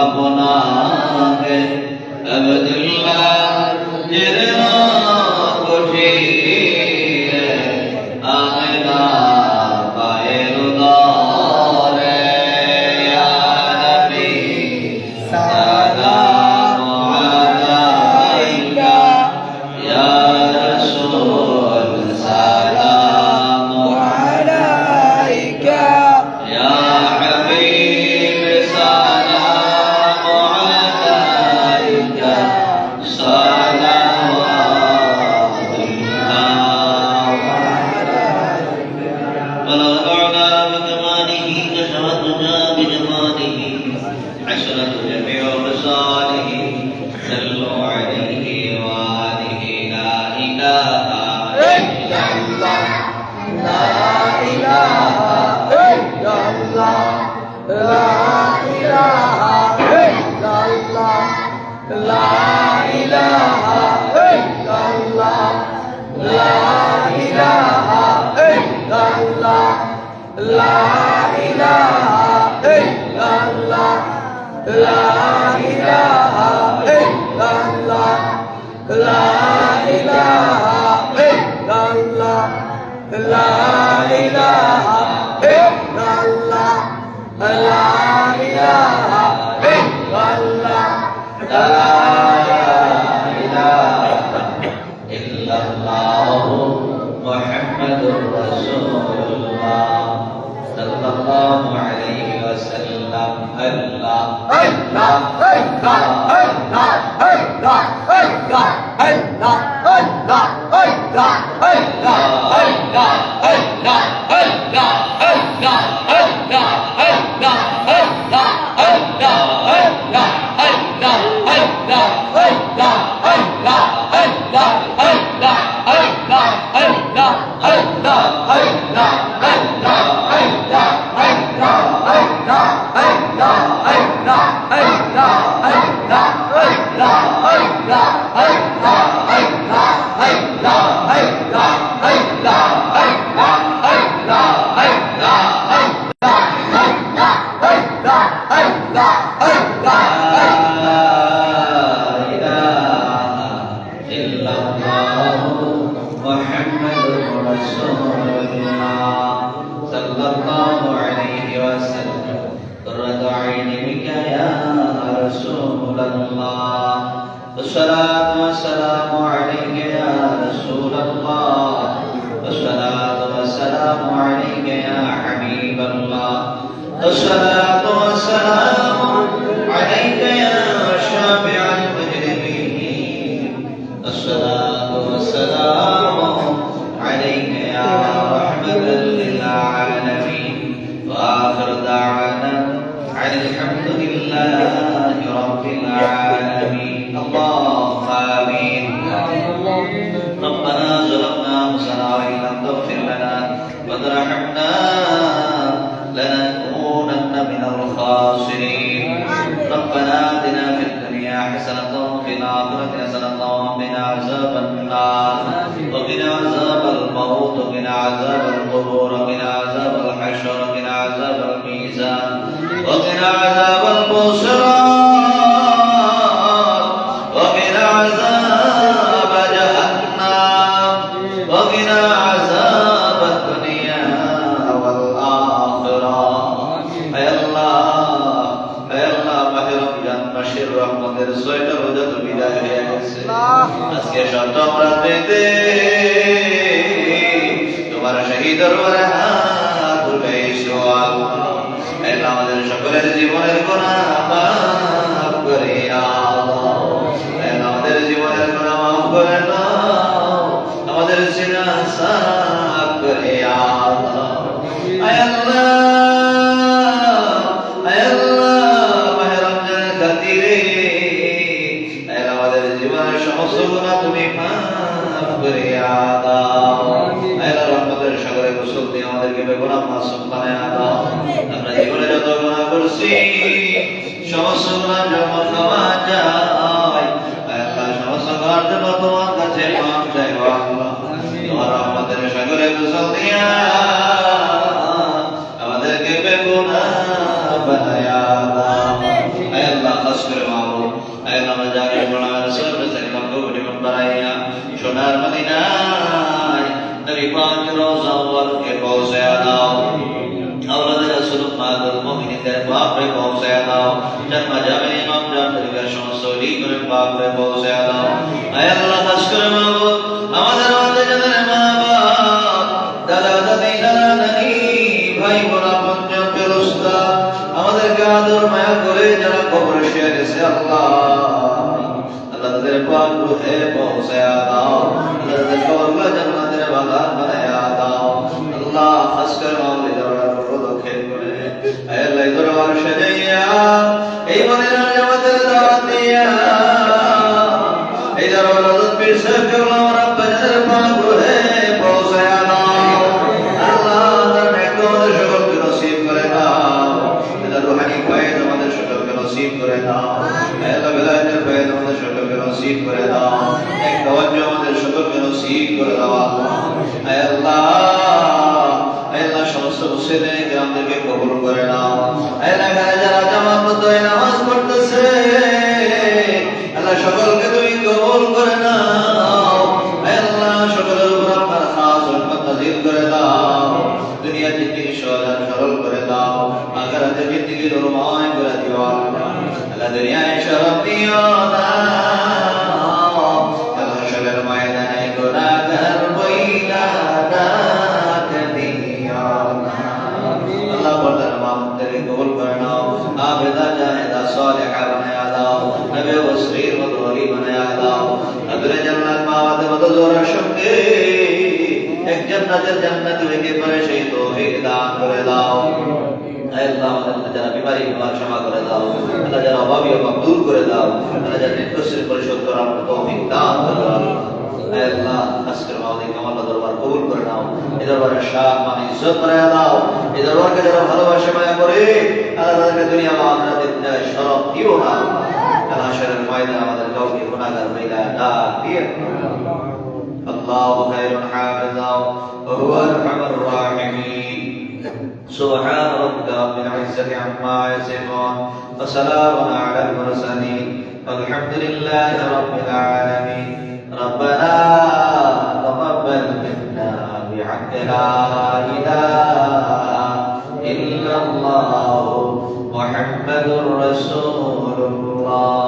अपनावे अब्दुल्ला जिरना कोठी Hey, not, hey, not, hey, not, hey, not, hey, not, hey, not. Hey! Hey! والصلاة والسلام عليك يا رسول الله. والصلاة والسلام عليك يا حبيب الله. والصلاة والسلام عليك يا شافع المجرمين. الصلاة والسلام عليك يا رحمة للعالمين. وآخر دعوانا عن الحمد لله رب العالمين. اللهم الخاسرين ربنا آتنا في الدنيا حسنة وفي الآخرة حسنة وقنا عذاب النار. وقنا عذاب الموت وقنا عذاب القبور وقنا عذاب الحشر وقنا عذاب الميزان. وقنا عذاب মাসের রহমতের ছয়টা রোজা তো বিদায় হয়ে গেছে। আজকে সপ্তম রাত্রিতে তোমার শহীদ দরবারে আমাদের সকলের জীবনের গুনাহ আমাদেরকে গোলাপ মাসুম পানে আমরা জীবনে যত গোলা করছি সমস্ত যায় সমস্ত তোমার কাছে চাই তোমার আমাদের সাগরে গোসল দিয়া আমাদেরকে বেগুনা সোনার আমাদের মাঝে যাদের মা বাপ দাদা দাদি দাদা দাদি ভাই বোনা পঞ্চম ফেরস্তা, আমাদেরকে আদর, মায়া করে যারা কবরে শুয়ে গেছে, আল্লাহ। আল্লাহ তাদের পাক রুহে পৌঁছায়া দাও। কেবলা রাব্বা জানের পাক রুহে পৌঁছায়া দাও আল্লাহ তার নেক আমাদের সকলকে নসিব করে দাও তার রুহানি ফয়েজ আমাদের করে নাও। জান্নাত হইতে পারে সেই তৌফিক দান করে দাও আল্লাহ আমাদের যারা বিমারি বিমার ক্ষমা করে দাও আল্লাহ যারা অভাবী অভাব দূর করে দাও আল্লাহ যারা নিত্যশ্রী পরিশোধ করার তৌফিক দান করে দাও আয় আল্লাহ আজকের মাওলানা কামাল দরবার কবুল করে নাও এই দরবারের শাহ মানে ইজ্জত করে দাও এই দরবারকে যারা ভালোবাসে মায়া করে আল্লাহ তাদেরকে দুনিয়া বা আখিরাতে শরফ দিও না আল্লাহ শরীর ময়দান আমাদের কাউকে গুনাহগার হইলা ডাক দিয়ে الله خير حافظا وهو ارحم الراحمين سبحان ربك رب العزة عما يصفون وسلام على المرسلين والحمد لله رب العالمين. ربنا تقبل منا بحق لا إله إلا الله محمد رسول الله.